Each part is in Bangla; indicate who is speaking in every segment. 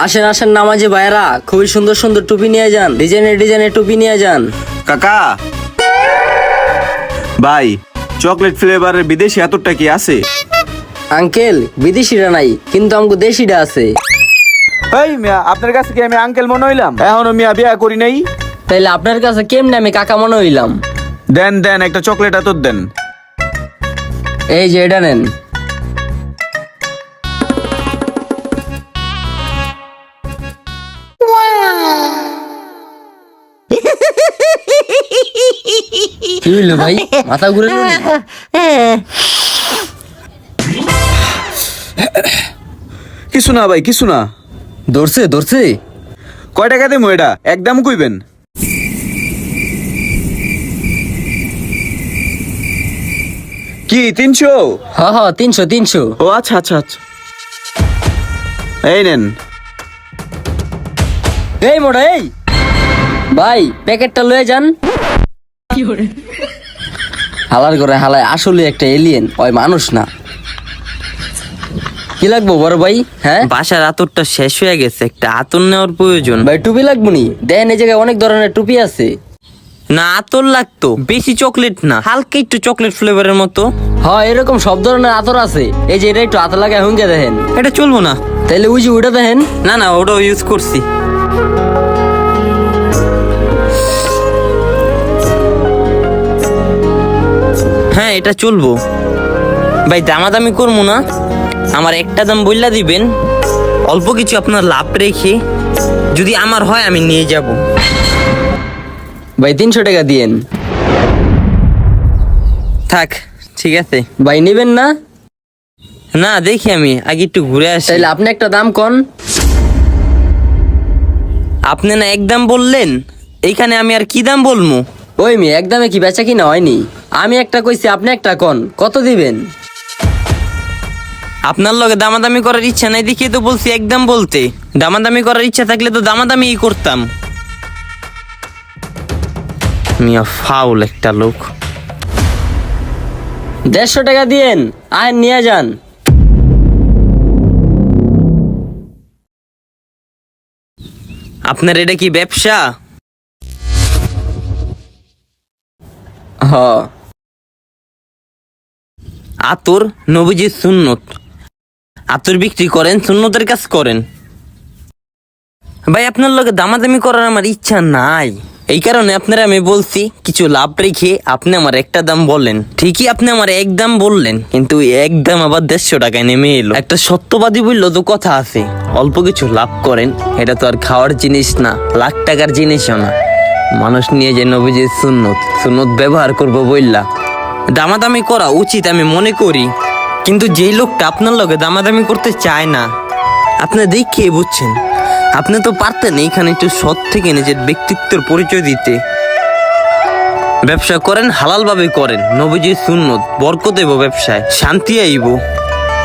Speaker 1: আসেন আসেন নামাজি ভাইরা খুবই সুন্দর সুন্দর টুপি নিয়ে যান ডিজাইনের ডিজাইনের টুপি নিয়ে যান।
Speaker 2: কাকা ভাই চকলেট ফ্লেভারের বিদেশি এতটা কি আছে?
Speaker 1: আঙ্কেল বিদেশিরা নাই কিন্তু আমাকে দেশিটা আছে।
Speaker 2: এই মিয়া আপনার কাছে কি আমি আঙ্কেল মনে হইলাম? এখনও মিয়া বিয়া করি নাই।
Speaker 1: তাইলে আপনার কাছে কেমনে আমি কাকা মনে হইলাম?
Speaker 2: দেন দেন একটা চকলেট আতর দেন।
Speaker 1: এই যে এটা নেন। কি হইল ভাই মাথা ঘুরে
Speaker 2: কিছু না ভাই কিছু না।
Speaker 1: ধরছে ধরছে।
Speaker 2: কয় টাকা দেবো এটা? একদম কইবেন। কি তিনশো?
Speaker 1: হ হ তিনশো তিনশো।
Speaker 2: ও আচ্ছা আচ্ছা আচ্ছা। এই নেন।
Speaker 1: এই মোটা এই। ভাই প্যাকেটটা লয়ে যান। হালার করে হালায় আসলে একটা এলিয়েন ওই মানুষ না। কি লাগবো বড় ভাই হ্যাঁ?
Speaker 3: বাসার আতরটা শেষ হয়ে গেছে একটা আতর নেওয়ার প্রয়োজন।
Speaker 1: ভাই টুপি লাগবো নি? দেন এই জায়গায় অনেক ধরনের টুপি আছে।
Speaker 3: না আতর লাগতো। বেশি চকলেট না হালকা একটু চকলেট ফ্লেভারের মতো।
Speaker 1: হ্যাঁ এরকম সব ধরনের আতর আছে। এই যে এটা একটু আতর লাগায় হুঙ্গে দেখেন।
Speaker 3: এটা চলবো না।
Speaker 1: তাইলে ওই যে ওইটা দেখেন।
Speaker 3: না না ওটাও ইউজ করছি। এটা চলবো। ভাই দামাদামি করব না। আমার একটা দাম বললা দিবেন। অল্প কিছু আপনার লাভ রেখে যদি আমার হয় আমি নিয়ে যাব।
Speaker 1: ভাই তিনশো টাকা দিয়েন।
Speaker 3: থাক ঠিক আছে।
Speaker 1: ভাই নেবেন না?
Speaker 3: না দেখি আমি আগে একটু ঘুরে আসি।
Speaker 1: তাইলে আপনি একটা দাম কন।
Speaker 3: আপনি না একদম বললেন এইখানে আমি আর কি দাম বলব?
Speaker 1: ওই মেয়ে একদমে কি বেচা কিনা হয়নি? আমি একটা কইছি আপনি একটা কন। কত দিবেন?
Speaker 3: আপনার লগে দামাদামি করার ইচ্ছা নাই দেখিয়ে তো বলছি একদম বলতে। দামাদামি করার ইচ্ছা থাকলে তো দামাদামি করতাম। মিয়া ফাউল একটা লোক।
Speaker 1: দেড়শো টাকা দিয়েন আয় নিয়ে যান।
Speaker 3: আপনার এটা কি ব্যবসা?
Speaker 1: হ।
Speaker 3: আতর নবীজির সুন্নত। আতর বিক্রি করেন, সুন্নতের কাজ করেন। ভাই, আপনার লগে দামাদামি করার আমার ইচ্ছা নাই। এই কারণে আপনারা আমি বলছি, কিছু লাভ রেখে আপনি আমার একটা দাম বললেন। ঠিকই আপনি আমার এক দাম বললেন, কিন্তু এক দাম আবার দেড়শো টাকায় নেমে এলো। একটা সত্যবাদী বলল, তো কথা আছে। অল্প কিছু লাভ করেন, এটা তো আর খাওয়ার জিনিস না, লাখ টাকার জিনিসও না। মানুষ নিয়ে যে নবীজির সুন্নত সুন্নত ব্যবহার করব বললা দামাদামি করা উচিত আমি মনে করি। কিন্তু যেই লোকটা আপনার লগে দামাদামি করতে চায় না আপনি দেখিয়ে বুঝছেন। আপনি তো পারতেন এইখানে একটু সৎ থেকে নিজের ব্যক্তিত্বের পরিচয় দিতে। ব্যবসা করেন হালালভাবে করেন। নবীজির সুন্নত বরকত দেব ব্যবসায় শান্তি আইব।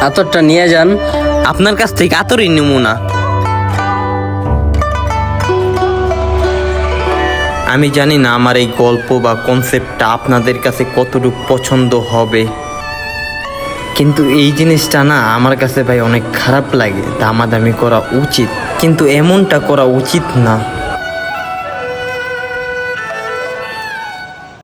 Speaker 1: আতরটা নিয়ে যান।
Speaker 3: আপনার কাছ থেকে আতরই নমুনা আমি জানি না আমার এই গল্প বা কনসেপ্টটা আপনাদের কাছে কতটুকু পছন্দ হবে। কিন্তু এই জিনিসটা না আমার কাছে ভাই অনেক খারাপ লাগে। দামাদামি করা উচিত। কিন্তু এমনটা করা উচিত না।